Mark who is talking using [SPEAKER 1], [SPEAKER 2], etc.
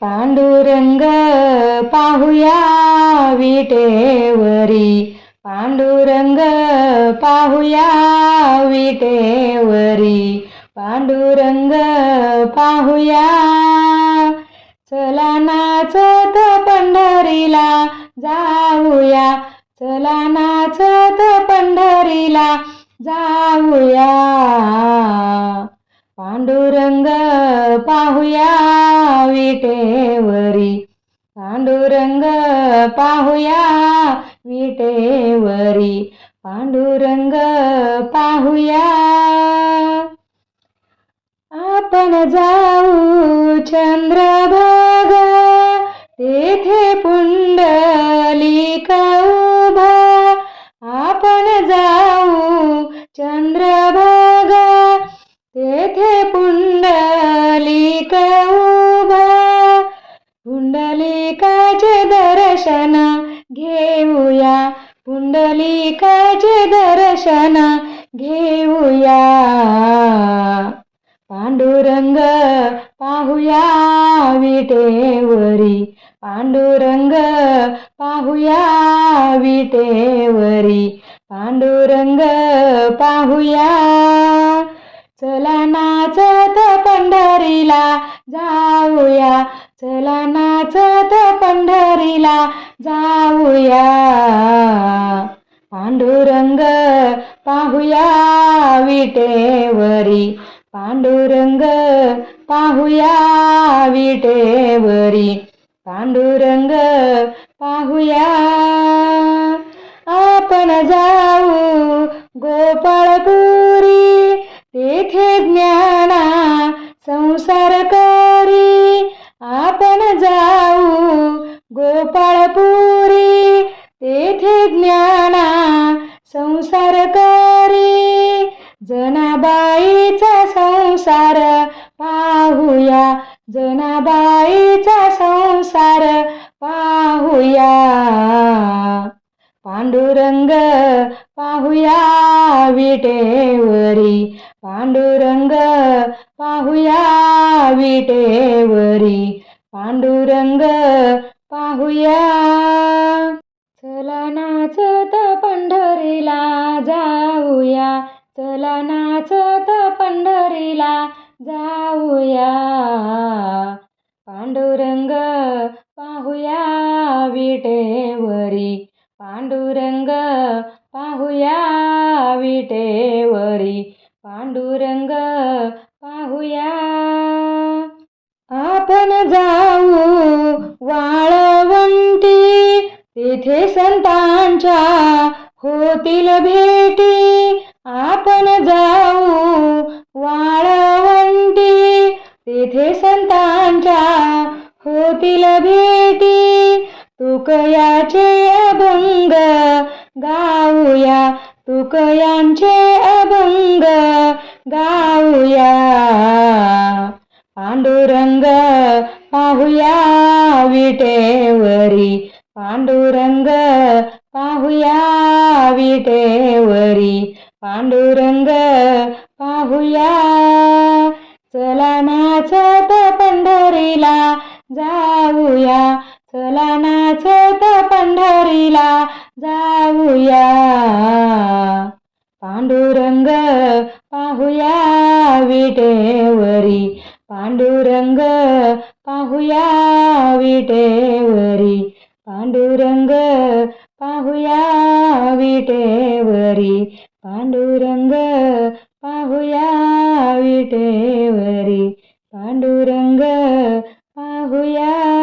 [SPEAKER 1] पांडुरंग पाहुया विटेवरी. पांडुरंग पाहुया विटेवरी. पांडुरंग पाहुया. चला नाचत पंढरीला जाऊया. चला नाचत पंढरीला जाऊया. पांडुरंग पाहुया विटेवरी. पांडुरंग पाहुया विटेवरी. पांडुरंग पाहुया. आपण जाऊ चंद्रभागा तेथे पुंडली उभा. आपण जाऊ चंद्रभागा तेथे पुंडलिक दर्शन घेऊया. पुंडलिकाचे दर्शन घेऊया. पांडुरंग पाहुया विटेवरी. पांडुरंग पाहुया विटेवरी. पांडुरंग पाहुया. चला नाचत पंढरीला जाऊया. चला नाचत पंढरीला जाऊया. पांडुरंग पाहुया विटेवरी. पांडुरंग पाहुया विटेवरी. पांडुरंग पाहुया. आपण जाऊ गोपाळपुरी गोपाळपुरी तेथे ज्ञाना संसार करी. जनाबाईचा संसार पाहूया जनाबाईचा संसार पाहूया. पांडुरंग पाहुया विटेवरी पांडुरंग पाहुया विटेवरी. पांडुरंग पाहूया चला नाचत पंढरीला जाऊया. चला नाचत पंढरीला जाऊया. पांडुरंग पाहूया विटेवरी. पांडुरंग पाहूया विटेवरी. पांडुरंग पाहूया. आपण जाऊ वाळ तेथे संतांच्या होतील भेटी. आपण जाऊ वाळवंटी. तेथे संतांच्या होतील भेटी. तुकयाचे अभंग गाऊया. तुकयांचे अभंग गाऊया. पांडुरंग पाहुया विटेवरी. पांडुरंग पाहुया विटेवरी पांडुरंग पाहुया. चला नाचत पंढरीला जाऊया. चला नाचत पंढरीला जाऊया. पांडुरंग पाहुया विटेवरी पांडुरंग पाहुया विटेवरी पांडुरंग पाहुया विटेवरी. पांडुरंग पाहुया विटेवरी. पांडुरंग पाहुया